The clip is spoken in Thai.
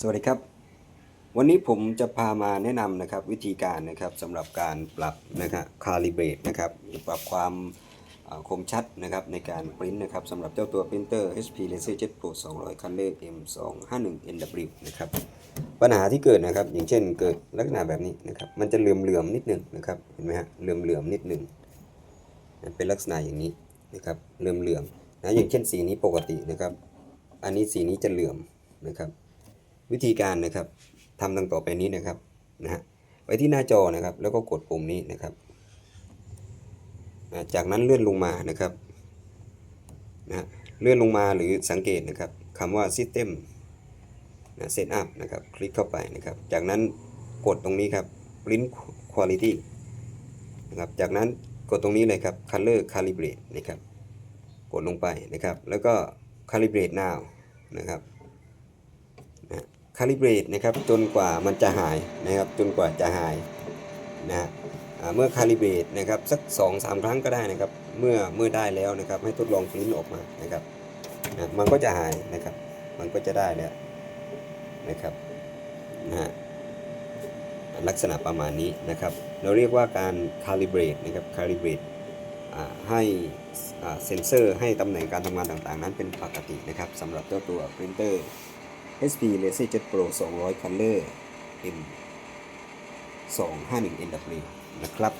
สวัสดีครับ วันนี้ผมจะพามาแนะนำนะครับวิธีการนะครับสำหรับการปรับนะครับคาลิเบรตนะครับปรับความคมชัดนะครับในการปริ้นนะครับสำหรับเจ้าตัวปรินเตอร์ HP LaserJet Pro 200 Color M251NW นะครับปัญหาที่เกิดนะครับ อย่างเช่นเกิดลักษณะแบบนี้นะครับ มันจะเหลื่อมๆนิดนึงนะครับเห็นไหมฮะเหลื่อมๆนิดนึงเป็นลักษณะอย่างนี้นะครับเหลื่อมๆนะอย่างเช่นสีนี้ปกตินะครับ อันนี้สีนี้จะเหลื่อมนะครับ วิธีการนะครับทำดังต่อไปนี้นะครับนะฮะไว้ที่หน้าจอนะครับ แล้วก็กดปุ่มนี้นะครับ จากนั้นเลื่อนลงมานะครับนะฮะเลื่อนลงมาหรือสังเกตนะครับคำว่า System นะ Setup นะครับ คลิกเข้าไปนะครับ จากนั้นกดตรงนี้ครับ Print Quality นะครับ จากนั้นกดตรงนี้เลยครับ Color Calibrate นะครับ กดลงไปนะครับ แล้วก็ Calibrate now นะครับ คาลิเบรตนะครับจนกว่ามันจะหายนะครับจนกว่าจะหายนะฮะเมื่อคาลิเบรตนะครับสัก2อสาครั้งก็ได้นะครับ เมื่อเมื่อได้แล้วนะครับ ให้ทดลองปริ้นออกมานะครับนะมันก็จะหายนะครับ มันก็จะได้แล้วนะครับนะฮะลักษณะประมาณนี้นะครับ เราเรียกว่าการคาลิเบรตนะครับคาลิเบรตให้เซนเซอร์ให้ตำแหน่งการทำงานต่างๆ นั้นเป็นปกตินะครับสำหรับเจ้าตัวปรินเตอร์ HP LaserJet Pro 200 Color M 251 NW นะครับ